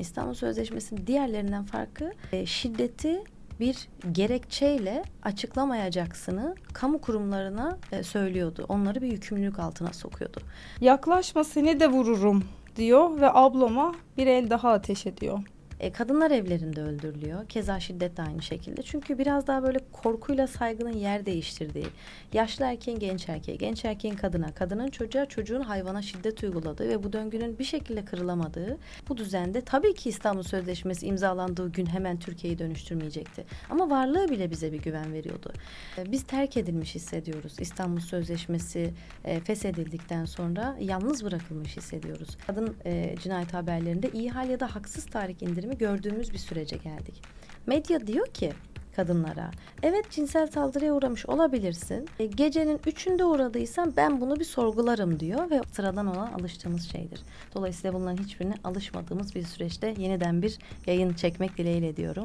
Yani İstanbul Sözleşmesi'nin diğerlerinden farkı e, şiddeti bir gerekçeyle açıklamayacaksını kamu kurumlarına e, söylüyordu. Onları bir yükümlülük altına sokuyordu. Yaklaşma seni de vururum diyor ve ablama bir el daha ateş ediyor. E, kadınlar evlerinde öldürülüyor. Keza şiddet de aynı şekilde. Çünkü biraz daha böyle korkuyla saygının yer değiştirdiği, yaşlı erkeğin genç erkeğe, genç erkeğin kadına, kadının çocuğa, çocuğun hayvana şiddet uyguladığı ve bu döngünün bir şekilde kırılamadığı bu düzende tabii ki İstanbul Sözleşmesi imzalandığı gün hemen Türkiye'yi dönüştürmeyecekti. Ama varlığı bile bize bir güven veriyordu. E, Biz terk edilmiş hissediyoruz. İstanbul Sözleşmesi e, feshedildikten sonra yalnız bırakılmış hissediyoruz. Kadın e, cinayet haberlerinde iyi hal ya da haksız tahrik indirimi gördüğümüz bir sürece geldik. Medya diyor ki kadınlara evet cinsel saldırıya uğramış olabilirsin. E, gecenin üçünde uğradıysan ben bunu bir sorgularım diyor ve sıradan olan alıştığımız şeydir. Dolayısıyla bunların hiçbirine alışmadığımız bir süreçte yeniden bir yayın çekmek dileğiyle diyorum.